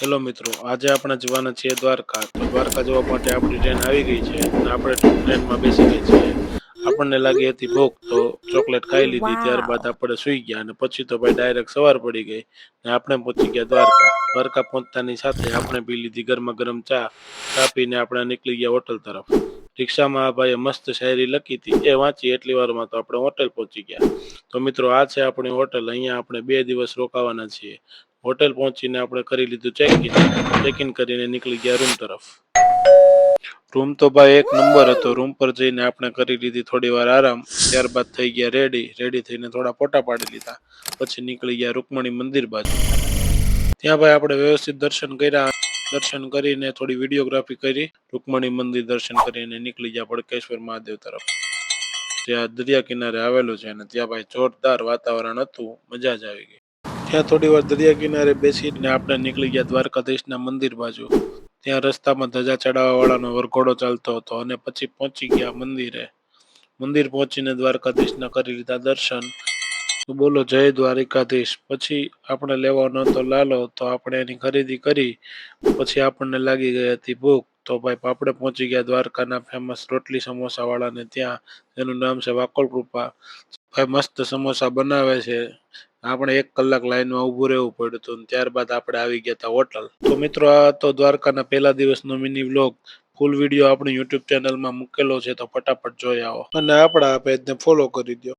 Hello મિત્રો, આજે આપણે જવાના છીએ દ્વારકા. તો દ્વારકા જવા માટે આપણી ટ્રેન આવી ગઈ છે અને આપણે ટ્રેનમાં બેસી ગઈ છીએ. આપણને લાગી હતી ભૂખ, તો ચોકલેટ ખાઈ લીધી. ત્યારબાદ આપણે સુઈ ગયા અને પછી તો ભાઈ ડાયરેક્ટ સવાર પડી ગઈ ને આપણે પહોંચી ગયા દ્વારકા. દ્વારકા પહોંચતાની સાથે આપણે પી લીધી ગરમા ગરમ ચા. ચા પીને આપણે નીકળી ગયા હોટલ તરફ. રિક્ષામાં આ ભાઈએ મસ્ત શાયરી લખી હતી. એ વાંચી, એટલી વારમાં તો આપણે હોટલ પહોંચી ગયા. તો મિત્રો, આ છે આપણી હોટલ. અહીંયા આપણે બે દિવસ રોકાવાના છીએ. હોટેલ પહોંચીને આપણે કરી લીધું ચેક ઇન ચેક ઇન કરીને નીકળી ગયા રૂમ તરફ. રૂમ તો ભાઈ એક નંબર હતો. રૂમ પર જઈને આપણે કરી લીધી થોડી વાર આરામ. ત્યારબાદ થઈ ગયા રેડી રેડી થઈને થોડા ફોટા પાડી લીધા. પછી નીકળી ગયા રૂકમણી મંદિર બાજુ. ત્યાં ભાઈ આપણે વ્યવસ્થિત દર્શન કર્યા. દર્શન કરીને થોડી વિડીયોગ્રાફી કરી. રૂકમણી મંદિર દર્શન કરીને નીકળી ગયા પડકેશ્વર મહાદેવ તરફ. ત્યાં દરિયા કિનારે આવેલું છે અને ત્યાં ભાઈ જોરદાર વાતાવરણ હતું. મજા જ આવી ગઈ. ત્યાં થોડી વાર દરિયા કિનારે બેસીને આપણે નીકળી ગયા દ્વારકાધીશના મંદિર બાજુ. ત્યાં રસ્તામાં ધજા ચડાવવા વાળાનો વરઘોડો ચાલતો હતો અને પછી પહોંચી ગયા મંદિરે. મંદિર પહોંચીને દ્વારકાધીશના કરી લીધા દર્શન. તો બોલો, જય દ્વારિકાધીશ. પછી આપણે લેવાનો હતો લાલો, તો આપણે એની ખરીદી કરી. પછી આપણને લાગી ગઈ હતી ભૂખ. તો ભાઈ આપણે પહોંચી ગયા દ્વારકાના ફેમસ રોટલી સમોસા વાળાને ત્યાં. એનું નામ છે વાકોલ કૃપા. ભાઈ મસ્ત સમોસા બનાવે છે. આપણે એક કલાક લાઈનમાં ઊભું રહેવું પડ્યું હતું ત્યારબાદ આપણે આવી ગયા હતા હોટલ. તો મિત્રો, આ તો દ્વારકાના પહેલા દિવસનો મિની વ્લોગ ફૂલ વીડિયો આપણી યુટ્યુબ ચેનલમાં મૂકેલો છે, તો ફટાફટ જોઈ આવો. અને આપણા પેજને ફોલો કરી દો